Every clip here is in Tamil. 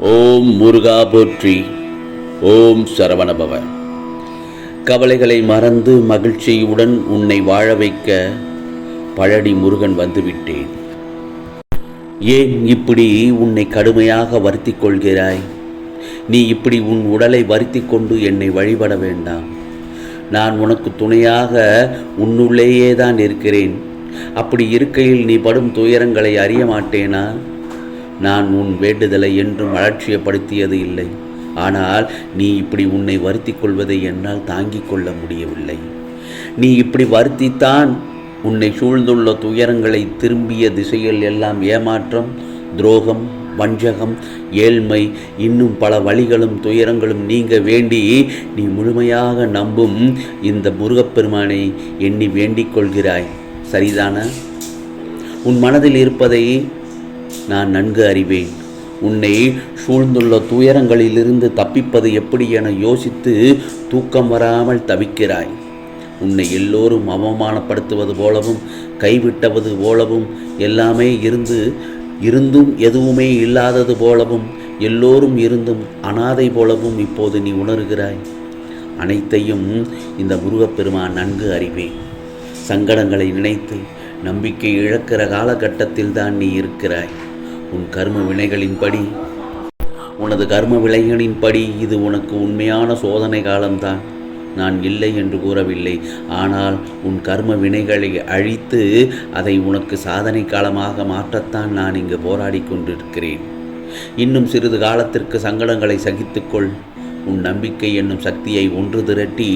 ஓம் முருகா போற்றி ஓம் சரவணபவ. கவலைகளை மறந்து மகிழ்ச்சியுடன் உன்னை வாழ வைக்க பழனி முருகன் வந்துவிட்டேன். ஏன் இப்படி உன்னை கடுமையாக வருத்தி கொள்கிறாய்? நீ இப்படி உன் உடலை வருத்தி கொண்டு என்னை வழிபட வேண்டாம். நான் உனக்கு துணையாக உன்னுள்ளேயே தான் இருக்கிறேன். அப்படி இருக்கையில் நீ படும் துயரங்களை அறிய மாட்டேனா? நான் உன் வேண்டுதலை என்றும் அலட்சியப்படுத்தியது இல்லை. ஆனால் நீ இப்படி உன்னை வருத்தி கொள்வதை என்னால் தாங்கிக் கொள்ள முடியவில்லை. நீ இப்படி வருத்தித்தான் உன்னை சூழ்ந்துள்ள துயரங்களை திரும்பிய திசையில் எல்லாம் ஏமாற்றம் துரோகம் வஞ்சகம் ஏழ்மை இன்னும் பல வழிகளும் துயரங்களும் நீங்க வேண்டி நீ முழுமையாக நம்பும் இந்த முருகப்பெருமானை எண்ணி வேண்டிக் கொள்கிறாய். சரிதானா? உன் மனதில் இருப்பதை நான் நன்கு அறிவேன். உன்னை சூழ்ந்துள்ள துயரங்களிலிருந்து தப்பிப்பது எப்படி என யோசித்து தூக்கம் வராமல் தவிக்கிறாய். உன்னை எல்லோரும் அவமானப்படுத்துவது போலவும் கைவிட்டவது போலவும் எல்லாமே இருந்து இருந்தும் எதுவுமே இல்லாதது போலவும் எல்லோரும் இருந்தும் அனாதை போலவும் இப்போது நீ உணர்கிறாய். அனைத்தையும் இந்த முருகப்பெருமான் நன்கு அறிவேன். சங்கடங்களை நினைத்து நம்பிக்கை இழக்கிற காலகட்டத்தில் தான் நீ இருக்கிறாய். உன் கர்ம வினைகளின்படி உனது கர்ம விளைகளின்படி இது உனக்கு உண்மையான சோதனை காலம்தான். நான் இல்லை என்று கூறவில்லை. ஆனால் உன் கர்ம வினைகளை அழித்து அதை உனக்கு சாதனை காலமாக மாற்றத்தான் நான் இங்கு போராடி கொண்டிருக்கிறேன். இன்னும் சிறிது காலத்திற்கு சங்கடங்களை சகித்துக்கொள் உன் நம்பிக்கை என்னும் சக்தியை ஒன்று திரட்டி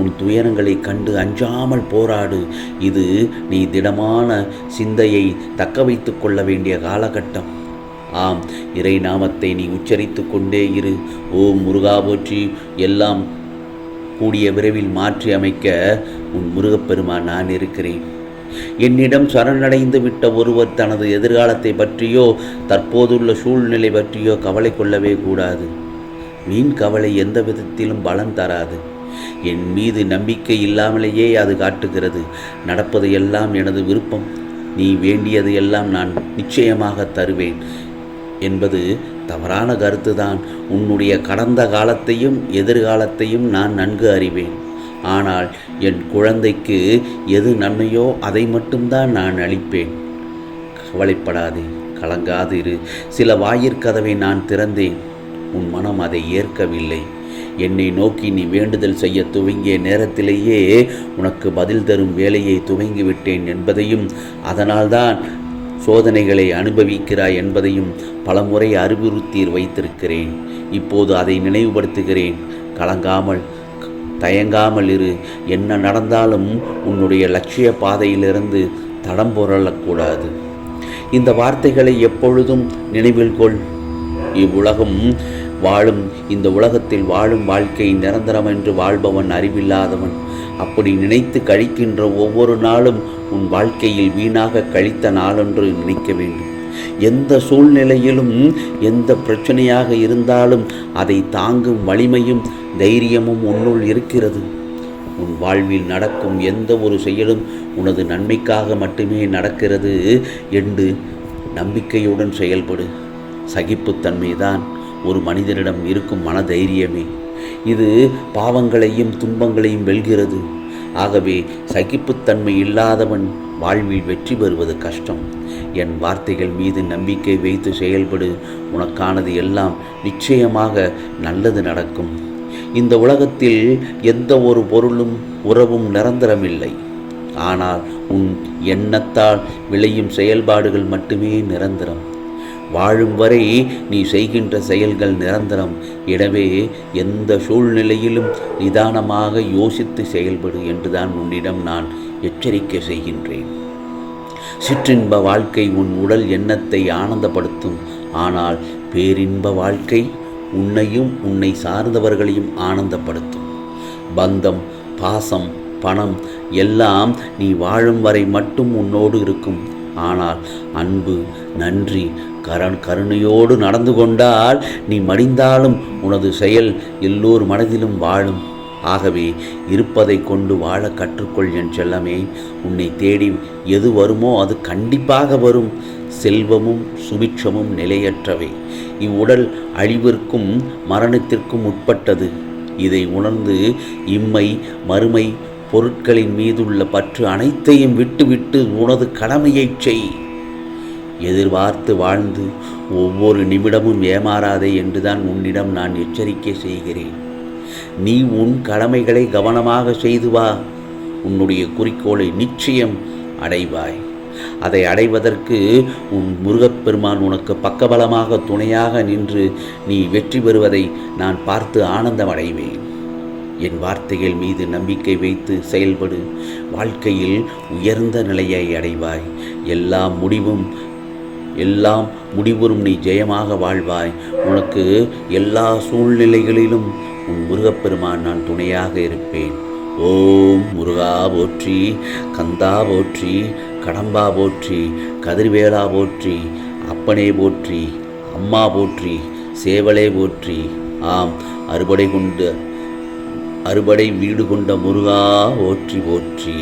உன் துயரங்களை கண்டு அஞ்சாமல் போராடு. இது நீ திடமான சிந்தையை தக்க வைத்து கொள்ள வேண்டிய காலகட்டம். ஆம் இறை நாமத்தை நீ உச்சரித்து கொண்டே இரு. ஓ முருகா போற்றி எல்லாம் கூடிய விரைவில் மாற்றி அமைக்க உன் முருகப்பெருமான் நான் இருக்கிறேன். என்னிடம் சரணடைந்து விட்ட ஒருவர் தனது எதிர்காலத்தை பற்றியோ தற்போதுள்ள சூழ்நிலை பற்றியோ கவலை கொள்ளவே கூடாது. வீண் கவலை எந்த விதத்திலும் பலன் தராது. என் மீது நம்பிக்கை இல்லாமலேயே அது காட்டுகிறது. நடப்பதையெல்லாம் எனது விருப்பம். நீ வேண்டியது எல்லாம் நான் நிச்சயமாக தருவேன் என்பது தவறான கருத்துதான். உன்னுடைய கடந்த காலத்தையும் எதிர்காலத்தையும் நான் நன்கு அறிவேன். ஆனால் என் குழந்தைக்கு எது நன்மையோ அதை மட்டும்தான் நான் அளிப்பேன். கவலைப்படாதே கலங்காதிரு. சில வாயிற்கதவை நான் திறந்தேன். உன் மனம் அதை ஏற்கவில்லை. என்னை நோக்கி நீ வேண்டுதல் செய்ய துவங்கிய நேரத்திலேயே உனக்கு பதில் தரும் வேலையை துவங்கிவிட்டேன் என்பதையும் அதனால்தான் சோதனைகளை அனுபவிக்கிறாய் என்பதையும் பலமுறை அறிவுறுத்தி வைத்திருக்கிறேன். இப்போது அதை நினைவுபடுத்துகிறேன். கலங்காமல் தயங்காமல் இரு. என்ன நடந்தாலும் உன்னுடைய லட்சிய பாதையிலிருந்து தடம் புரளக்கூடாது. இந்த வார்த்தைகளை எப்பொழுதும் நினைவில் கொள். இவ்வுலகம் வாழும் இந்த உலகத்தில் வாழும் வாழ்க்கை நிரந்தரம் என்று வாழ்பவன் அறிவில்லாதவன். அப்படி நினைத்து கழிக்கின்ற ஒவ்வொரு நாளும் உன் வாழ்க்கையில் வீணாக கழித்த நாளென்று நினைக்க வேண்டும். எந்த சூழ்நிலையிலும் எந்த பிரச்சனையாக இருந்தாலும் அதை தாங்கும் வலிமையும் தைரியமும் உன்னுள் இருக்கிறது. உன் வாழ்வில் நடக்கும் எந்த ஒரு செயலும் உனது நன்மைக்காக மட்டுமே நடக்கிறது என்று நம்பிக்கையுடன் செயல்படு. சகிப்புத்தன்மைதான். ஒரு மனிதனிடம் இருக்கும் மனதைரியமே. இது பாவங்களையும் துன்பங்களையும் வெல்கிறது. ஆகவே சகிப்புத்தன்மை இல்லாதவன் வாழ்வில் வெற்றி பெறுவது கஷ்டம். என் வார்த்தைகள் மீது நம்பிக்கை வைத்து செயல்படு. உனக்கானது எல்லாம் நிச்சயமாக நல்லது நடக்கும். இந்த உலகத்தில் எந்த ஒரு பொருளும் உறவும் நிரந்தரமில்லை. ஆனால் உன் எண்ணத்தால் விளையும் செயல்பாடுகள் மட்டுமே நிரந்தரம். வாழும் வரை நீ செய்கின்ற செயல்கள் நிரந்தரம். எனவே எந்த சூழ்நிலையிலும் நிதானமாக யோசித்து செயல்படு என்றுதான் உன்னிடம் நான் எச்சரிக்கை செய்கின்றேன். சிற்றின்ப வாழ்க்கை உன் உடல் எண்ணத்தை ஆனந்தப்படுத்தும். ஆனால் பேரின்ப வாழ்க்கை உன்னையும் உன்னை சார்ந்தவர்களையும் ஆனந்தப்படுத்தும். பந்தம் பாசம் பணம் எல்லாம் நீ வாழும் வரை மட்டும் உன்னோடு இருக்கும். ஆனால் அன்பு நன்றி கரண் கருணையோடு நடந்து கொண்டால் நீ மடிந்தாலும் உனது செயல் எல்லோர் மனதிலும் வாழும். ஆகவே இருப்பதை கொண்டு வாழ கற்றுக்கொள் என் செல்லமே. உன்னை தேடி எது வருமோ அது கண்டிப்பாக வரும். செல்வமும் சுபிட்சமும் நிலையற்றவை. இவ்வுடல் அழிவிற்கும் மரணத்திற்கும் உட்பட்டது. இதை உணர்ந்து இம்மை மறுமை பொருட்களின் மீதுள்ள பற்று அனைத்தையும் விட்டுவிட்டு உனது கடமையைச் செய். எதிர்பார்த்து வாழ்ந்து ஒவ்வொரு நிமிடமும் ஏமாறாதே என்றுதான் உன்னிடம் நான் எச்சரிக்கை செய்கிறேன். நீ உன் கடமைகளை கவனமாக செய்து வா. உன்னுடைய குறிக்கோளை நிச்சயம் அடைவாய். அதை அடைவதற்கு உன் முருகப்பெருமான் உனக்கு பக்கபலமாக துணையாக நின்று நீ வெற்றி பெறுவதை நான் பார்த்து ஆனந்தம் அடைவேன் என் வார்த்தைகள் மீது நம்பிக்கை வைத்து செயல்படு. வாழ்க்கையில் உயர்ந்த நிலையை அடைவாய். எல்லா முடிவும் எல்லாம் முடிவுறும் நீ ஜெயமாக வாழ்வாய். உனக்கு எல்லா சூழ்நிலைகளிலும் உன் முருகப்பெருமான் நான் துணையாக இருப்பேன். ஓம் முருகா போற்றி கந்தா போற்றி கடம்பா போற்றி கதிர்வேலா போற்றி அப்பனே போற்றி அம்மா போற்றி சேவலே போற்றி. ஆம் அறுபடை கொண்டு அறுபடை வீடு கொண்ட முருகா போற்றி போற்றி.